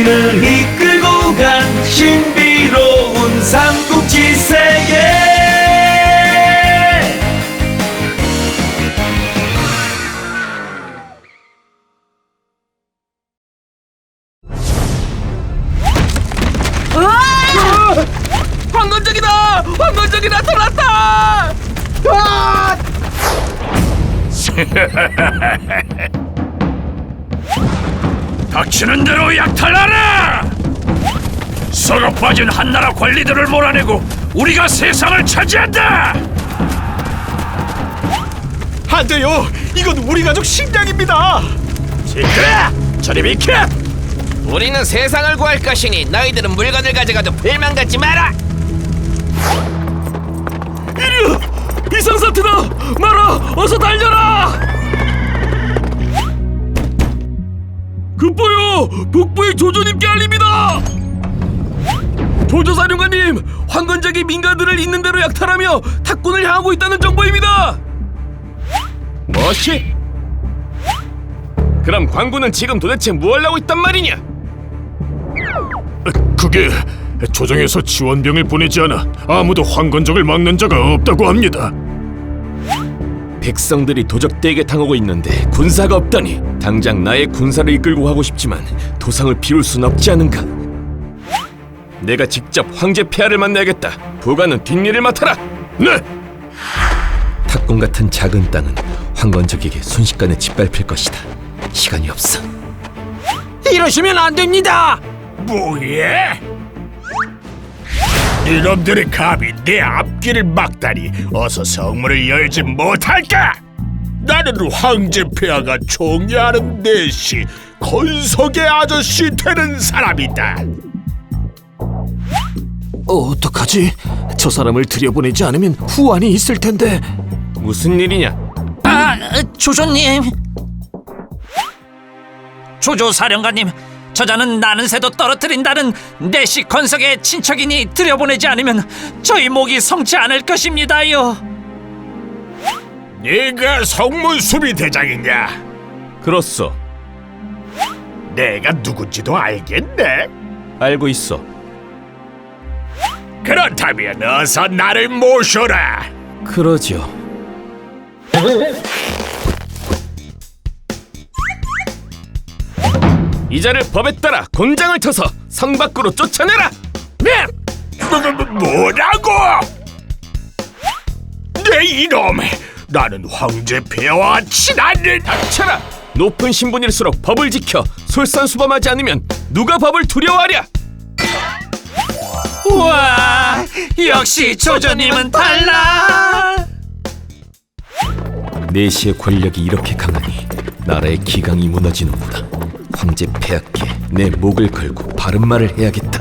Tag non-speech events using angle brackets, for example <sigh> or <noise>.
우리를 이끌고 간 신비로운 삼국지 세계 황건적이다! 황건적이 나타났다! <laughs> 닥치는 대로 약탈하라! 썩어 빠진 한나라 관리들을 몰아내고 우리가 세상을 차지한다! 안 돼요. 이건 우리 가족 식량입니다. 시끄러! 저리 비켜! 우리는 세상을 구할 것이니 너희들은 물건을 가져가도 불만 갖지 마라! 이리 비상사태다! 마라! 어서 달려라! 북부의 조조님께 알립니다! 조조사령관님! 황건적이 민가들을 있는 대로 약탈하며 탁군을 향하고 있다는 정보입니다! 뭐시? 그럼 광군은 지금 도대체 뭘 하고 있단 말이냐? 그게 조정에서 지원병을 보내지 않아 아무도 황건적을 막는 자가 없다고 합니다. 백성들이 도적대에게 당하고 있는데 군사가 없다니 당장 나의 군사를 이끌고 가고 싶지만 도상을 비울 순 없지 않은가? 내가 직접 황제 폐하를 만나야겠다. 부관은 뒷일을 맡아라. 네! 탁군 같은 작은 땅은 황건적에게 순식간에 짓밟힐 것이다. 시간이 없어. 이러시면 안 됩니다. 뭐예? 이놈들의 감히 내 앞길을 막다니 어서 성문을 열지 못할까? 나는 황제 폐하가 총애하는 내시 건석의 아저씨 되는 사람이다. 어떡하지? 저 사람을 들여보내지 않으면 후환이 있을 텐데. 무슨 일이냐? 아, 조조님. 조조 사령관님, 저자는 나는 새도 떨어뜨린다는 내시 건석의 친척이니 들여보내지 않으면 저희 목이 성치 않을 것입니다요. 네가 성문 수비 대장이냐? 그렇소. 내가 누군지도 알겠네. 알고 있어. 그렇다면 어서 나를 모셔라. 그러죠. <laughs> 이자를 법에 따라 곤장을 쳐서 성 밖으로 쫓아내라. 네! 뭐, 뭐, 뭐, 뭐라고? 내 이놈! 나는 황제 폐하와 친하는 닥쳐라. 높은 신분일수록 법을 지켜 솔선수범하지 않으면 누가 법을 두려워하랴? 우와, 역시 조조님은 달라. 내시의 권력이 이렇게 강하니 나라의 기강이 무너지는구나. 황제 폐하께 내 목을 걸고 바른 말을 해야겠다.